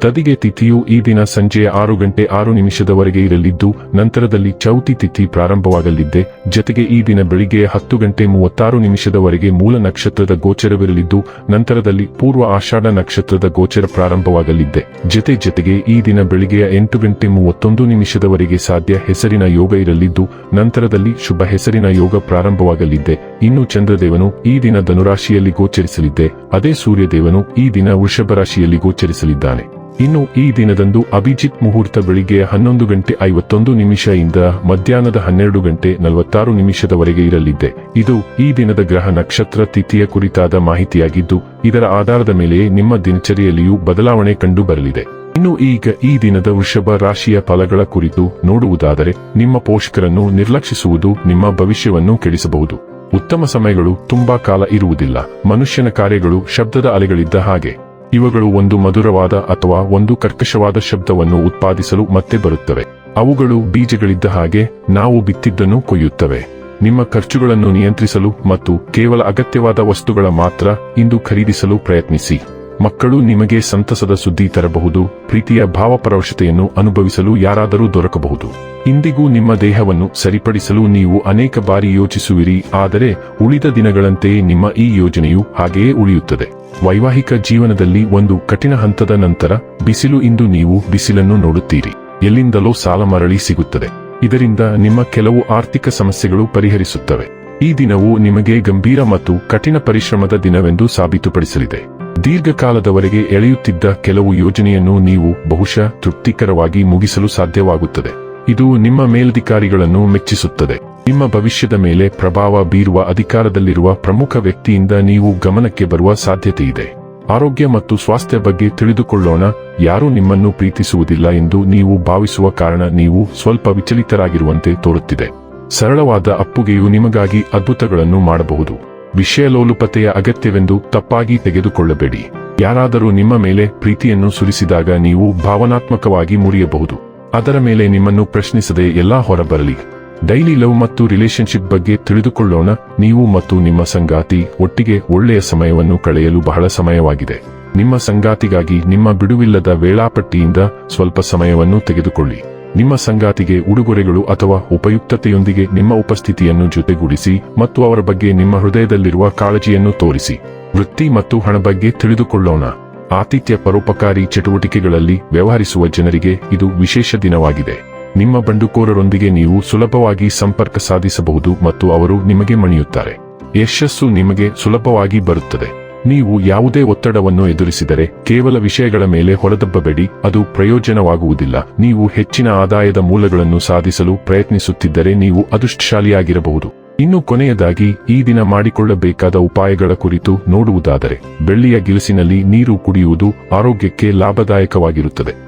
ತದಿಗೆ ತಿಥಿಯು ಈ ದಿನ ಸಂಜೆಯ ಆರು ಗಂಟೆ ಆರು ನಿಮಿಷದವರೆಗೆ ಇರಲಿದ್ದು, ನಂತರದಲ್ಲಿ ಚೌತಿ ತಿಥಿ ಪ್ರಾರಂಭವಾಗಲಿದ್ದೆ. ಜತೆಗೆ ಈ ದಿನ ಬೆಳಿಗ್ಗೆ ಹತ್ತು ಗಂಟೆ ಮೂವತ್ತಾರು ನಿಮಿಷದವರೆಗೆ ಮೂಲ ನಕ್ಷತ್ರದ ಗೋಚರವಿರಲಿದ್ದು, ನಂತರದಲ್ಲಿ ಪೂರ್ವ ಆಷಾಢ ನಕ್ಷತ್ರದ ಗೋಚರ ಪ್ರಾರಂಭವಾಗಲಿದ್ದೆ. ಜತೆ ಜತೆಗೆ ಈ ದಿನ ಬೆಳಿಗ್ಗೆಯ ಎಂಟು ಗಂಟೆ ಮೂವತ್ತೊಂದು ನಿಮಿಷದವರೆಗೆ ಸಾಧ್ಯ ಹೆಸರಿನ ಯೋಗ ಇರಲಿದ್ದು, ನಂತರದಲ್ಲಿ ಶುಭ ಹೆಸರಿನ ಯೋಗ ಪ್ರಾರಂಭವಾಗಲಿದ್ದೆ. ಇನ್ನು ಚಂದ್ರದೇವನು ಈ ದಿನ ಧನುರಾಶಿಯಲ್ಲಿ ಗೋಚರಿಸಲಿದ್ದೆ. ಅದೇ ಸೂರ್ಯದೇವನು ಈ ದಿನ ವೃಷಭ ರಾಶಿಯಲ್ಲಿ ಗೋಚರಿಸಲಿದ್ದಾನೆ. ಇನ್ನು ಈ ದಿನದಂದು ಅಭಿಜಿತ್ ಮುಹೂರ್ತ ಬೆಳಿಗ್ಗೆ ಹನ್ನೊಂದು ಗಂಟೆ ಐವತ್ತೊಂದು ನಿಮಿಷದಿಂದ ಮಧ್ಯಾಹ್ನದ ಹನ್ನೆರಡು ಗಂಟೆ ನಲವತ್ತಾರು ನಿಮಿಷದವರೆಗೆ ಇರಲಿದೆ. ಇದು ಈ ದಿನದ ಗ್ರಹ ನಕ್ಷತ್ರ ತಿಥಿಯ ಕುರಿತಾದ ಮಾಹಿತಿಯಾಗಿದ್ದು, ಇದರ ಆಧಾರದ ಮೇಲೆ ನಿಮ್ಮ ದಿನಚರಿಯಲ್ಲಿಯೂ ಬದಲಾವಣೆ ಕಂಡು ಬರಲಿದೆ ಇನ್ನು ಈಗ ಈ ದಿನದ ವೃಷಭ ರಾಶಿಯ ಫಲಗಳ ಕುರಿತು ನೋಡುವುದಾದರೆ, ನಿಮ್ಮ ಪೋಷಕರನ್ನು ನಿರ್ಲಕ್ಷಿಸುವುದು ನಿಮ್ಮ ಭವಿಷ್ಯವನ್ನು ಕೆಡಿಸಬಹುದು. ಉತ್ತಮ ಸಮಯಗಳು ತುಂಬಾ ಕಾಲ ಇರುವುದಿಲ್ಲ. ಮನುಷ್ಯನ ಕಾರ್ಯಗಳು ಶಬ್ದದ ಅಲೆಗಳಿದ್ದ ಹಾಗೆ. ಇವುಗಳು ಒಂದು ಮಧುರವಾದ ಅಥವಾ ಒಂದು ಕರ್ಕಶವಾದ ಶಬ್ದವನ್ನು ಉತ್ಪಾದಿಸಲು ಮತ್ತೆ ಬರುತ್ತವೆ. ಅವುಗಳು ಬೀಜಗಳಿದ್ದ ಹಾಗೆ ನಾವು ಬಿತ್ತಿದ್ದನ್ನು ಕೊಯ್ಯುತ್ತವೆ. ನಿಮ್ಮ ಖರ್ಚುಗಳನ್ನು ನಿಯಂತ್ರಿಸಲು ಮತ್ತು ಕೇವಲ ಅಗತ್ಯವಾದ ವಸ್ತುಗಳ ಮಾತ್ರ ಇಂದು ಖರೀದಿಸಲು ಪ್ರಯತ್ನಿಸಿ. ಮಕ್ಕಳು ನಿಮಗೆ ಸಂತಸದ ಸುದ್ದಿ ತರಬಹುದು, ಪ್ರೀತಿಯ ಭಾವಪರವಶತೆಯನ್ನು ಅನುಭವಿಸಲು ಯಾರಾದರೂ ದೊರಕಬಹುದು. ಇಂದಿಗೂ ನಿಮ್ಮ ದೇಹವನ್ನು ಸರಿಪಡಿಸಲು ನೀವು ಅನೇಕ ಬಾರಿ ಯೋಚಿಸುವಿರಿ, ಆದರೆ ಉಳಿದ ದಿನಗಳಂತೆಯೇ ನಿಮ್ಮ ಈ ಯೋಜನೆಯು ಹಾಗೆಯೇ ಉಳಿಯುತ್ತದೆ. ವೈವಾಹಿಕ ಜೀವನದಲ್ಲಿ ಒಂದು ಕಠಿಣ ಹಂತದ ನಂತರ ಬಿಸಿಲು ಇಂದು ನೀವು ಬಿಸಿಲನ್ನು ನೋಡುತ್ತೀರಿ. ಎಲ್ಲಿಂದಲೋ ಸಾಲ ಮರಳಿ ಸಿಗುತ್ತದೆ. ಇದರಿಂದ ನಿಮ್ಮ ಕೆಲವು ಆರ್ಥಿಕ ಸಮಸ್ಯೆಗಳು ಪರಿಹರಿಸುತ್ತವೆ. ಈ ದಿನವು ನಿಮಗೆ ಗಂಭೀರ ಮತ್ತು ಕಠಿಣ ಪರಿಶ್ರಮದ ದಿನವೆಂದು ಸಾಬೀತುಪಡಿಸಲಿದೆ. ದೀರ್ಘಕಾಲದವರೆಗೆ ಎಳೆಯುತ್ತಿದ್ದ ಕೆಲವು ಯೋಜನೆಯನ್ನು ನೀವು ಬಹುಶಃ ತೃಪ್ತಿಕರವಾಗಿ ಮುಗಿಸಲು ಸಾಧ್ಯವಾಗುತ್ತದೆ. ಇದು ನಿಮ್ಮ ಮೇಲಧಿಕಾರಿಗಳನ್ನು ಮೆಚ್ಚಿಸುತ್ತದೆ. ನಿಮ್ಮ ಭವಿಷ್ಯದ ಮೇಲೆ ಪ್ರಭಾವ ಬೀರುವ ಅಧಿಕಾರದಲ್ಲಿರುವ ಪ್ರಮುಖ ವ್ಯಕ್ತಿಯಿಂದ ನೀವು ಗಮನಕ್ಕೆ ಬರುವ ಸಾಧ್ಯತೆ ಇದೆ ಆರೋಗ್ಯ ಮತ್ತು ಸ್ವಾಸ್ಥ್ಯ ಬಗ್ಗೆ ತಿಳಿದುಕೊಳ್ಳೋಣ, ಯಾರೂ ನಿಮ್ಮನ್ನು ಪ್ರೀತಿಸುವುದಿಲ್ಲ ಎಂದು ನೀವು ಭಾವಿಸುವ ಕಾರಣ ನೀವು ಸ್ವಲ್ಪ ವಿಚಲಿತರಾಗಿರುವಂತೆ ತೋರುತ್ತಿದೆ. ಸರಳವಾದ ಅಪ್ಪುಗೆಯು ನಿಮಗಾಗಿ ಅದ್ಭುತಗಳನ್ನು ಮಾಡಬಹುದು. ವಿಷಯಲೋಲುಪತೆಯ ಅಗತ್ಯವೆಂದು ತಪ್ಪಾಗಿ ತೆಗೆದುಕೊಳ್ಳಬೇಡಿ. ಯಾರಾದರೂ ನಿಮ್ಮ ಮೇಲೆ ಪ್ರೀತಿಯನ್ನು ಸುರಿಸಿದಾಗ ನೀವು ಭಾವನಾತ್ಮಕವಾಗಿ ಮುರಿಯಬಹುದು. ಅದರ ಮೇಲೆ ನಿಮ್ಮನ್ನು ಪ್ರಶ್ನಿಸದೆ ಎಲ್ಲಾ ಹೊರಬರಲಿ. ಡೈಲಿ ಲವ್ ಮತ್ತು ರಿಲೇಶನ್ಶಿಪ್ ಬಗ್ಗೆ ತಿಳಿದುಕೊಳ್ಳೋಣ. ನೀವು ಮತ್ತು ನಿಮ್ಮ ಸಂಗಾತಿ ಒಟ್ಟಿಗೆ ಒಳ್ಳೆಯ ಸಮಯವನ್ನು ಕಳೆಯಲು ಬಹಳ ಸಮಯವಾಗಿದೆ. ನಿಮ್ಮ ಸಂಗಾತಿಗಾಗಿ ನಿಮ್ಮ ಬಿಡುವಿಲ್ಲದ ವೇಳಾಪಟ್ಟಿಯಿಂದ ಸ್ವಲ್ಪ ಸಮಯವನ್ನು ತೆಗೆದುಕೊಳ್ಳಿ. ನಿಮ್ಮ ಸಂಗಾತಿಗೆ ಉಡುಗೊರೆಗಳು ಅಥವಾ ಉಪಯುಕ್ತತೆಯೊಂದಿಗೆ ನಿಮ್ಮ ಉಪಸ್ಥಿತಿಯನ್ನು ಜೊತೆಗೂಡಿಸಿ ಮತ್ತು ಅವರ ಬಗ್ಗೆ ನಿಮ್ಮ ಹೃದಯದಲ್ಲಿರುವ ಕಾಳಜಿಯನ್ನು ತೋರಿಸಿ. ವೃತ್ತಿ ಮತ್ತು ಹಣ ಬಗ್ಗೆ ತಿಳಿದುಕೊಳ್ಳೋಣ. ಆತಿಥ್ಯ ಪರೋಪಕಾರಿ ಚಟುವಟಿಕೆಗಳಲ್ಲಿ ವ್ಯವಹರಿಸುವ ಜನರಿಗೆ ಇದು ವಿಶೇಷ ದಿನವಾಗಿದೆ. ನಿಮ್ಮ ಬಂಡುಕೋರರೊಂದಿಗೆ ನೀವು ಸುಲಭವಾಗಿ ಸಂಪರ್ಕ ಸಾಧಿಸಬಹುದು ಮತ್ತು ಅವರು ನಿಮಗೆ ಮಣಿಯುತ್ತಾರೆ. ಯಶಸ್ಸು ನಿಮಗೆ ಸುಲಭವಾಗಿ ಬರುತ್ತದೆ. ನೀವು ಯಾವುದೇ ಒತ್ತಡವನ್ನು ಎದುರಿಸಿದರೆ ಕೇವಲ ವಿಷಯಗಳ ಮೇಲೆ ಹೊರದಬ್ಬಬೇಡಿ, ಅದು ಪ್ರಯೋಜನವಾಗುವುದಿಲ್ಲ. ನೀವು ಹೆಚ್ಚಿನ ಆದಾಯದ ಮೂಲಗಳನ್ನು ಸಾಧಿಸಲು ಪ್ರಯತ್ನಿಸುತ್ತಿದ್ದರೆ ನೀವು ಅದೃಷ್ಟಶಾಲಿಯಾಗಿರಬಹುದು. ಇನ್ನು ಕೊನೆಯದಾಗಿ, ಈ ದಿನ ಮಾಡಿಕೊಳ್ಳಬೇಕಾದ ಉಪಾಯಗಳ ಕುರಿತು ನೋಡುವುದಾದರೆ, ಬೆಳ್ಳಿಯ ಗಿಲಸಿನಲ್ಲಿ ನೀರು ಕುಡಿಯುವುದು ಆರೋಗ್ಯಕ್ಕೆ ಲಾಭದಾಯಕವಾಗಿರುತ್ತದೆ.